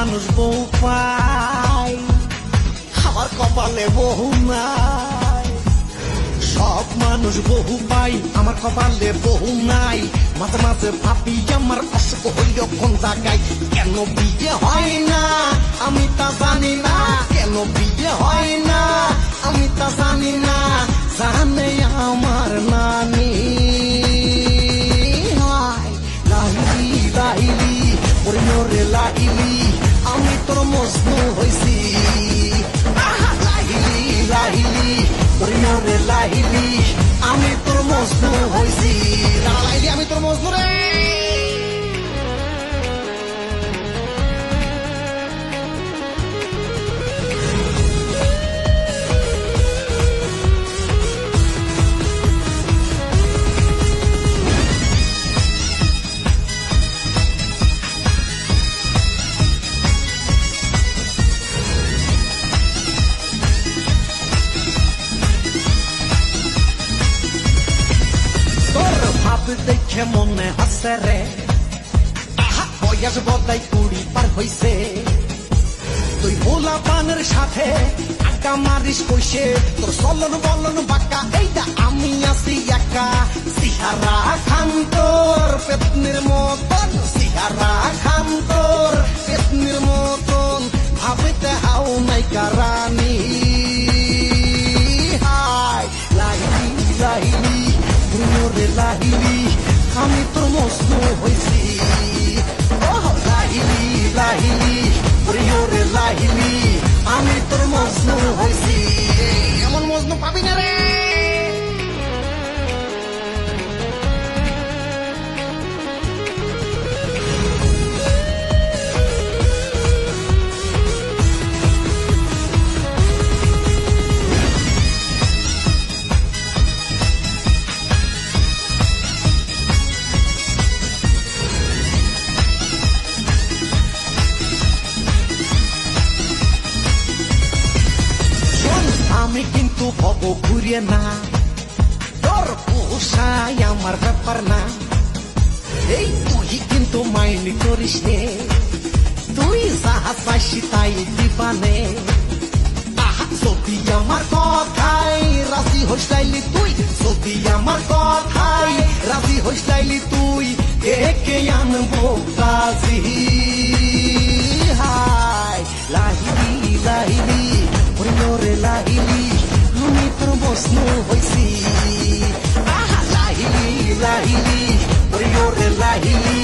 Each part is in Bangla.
মানুষ বউ পায়। আমার কপালে বহু নাই। সব মানুষ বহু পাই আমার কপালে বহু নাই। মাঝে মাঝে ভাবি, আমার অসুখ হইল কোন জায়গায় কেন বিয়ে হয় না? আমি তা জানি না, কেন বিয়ে হয় না? আমি তা জানি না, জানে আমার দেখে মনে হাসে রে। আহা, বয়স বদাই কুড়ি পার হইছে। তুই ভোলা পানের সাথে আড্ডা মারিস কইসে? তোর চলন বলন বাক্কা এইটা আমি আছি। রে লাহিলি আমি তোর মস্ত হয়েছি লাহিলি লাহিলি প্রিয়রে লাহিলি আমি তোর মস্ত হইছি হব ঘুরিয়ে না তোর পোষাই আমার ব্যাপার না এই তুই কিন্তু মাইন্ড করিস নে তুই যাহা চাইছি তাই দিবানে যদি আমার কথাই রাজি হইসাইলি তুই যদি আমার কথাই রাজি হইসাইলি তুই একে আনব কাজী বসনু হইছি আহা, লাহিলি লাহিলি ওরে লাহিলি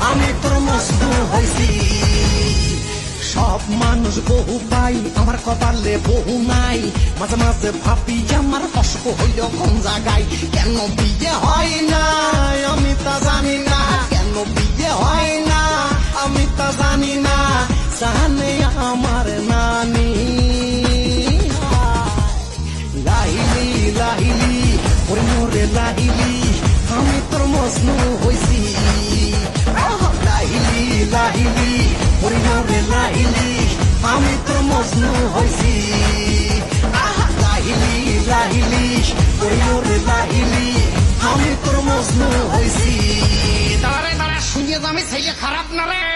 আমি তোর মসনু হইছি সব মানুষ বহু পাই আমার কপালে বহু নাই মাঝে মাঝে ভাবি আমার অসুখ হইল কোন জায়গায় কেন বিয়ে হয় না আমি তা জানি না কেন বিয়ে হয় না আমি তা জানি না জানে ওরে মোরে লাহিলি আমি তোর মজনু হইছি লাহিলি লাহিলি ওরে মোরে লাহিলি আমি তোর মজনু হইছি লাহিলি লাহিলি ওরে লাহিলি আমি তোর মজনু হইছি দাঁড়া শুনিয়ে আমি ছেলে খারাপ না রে।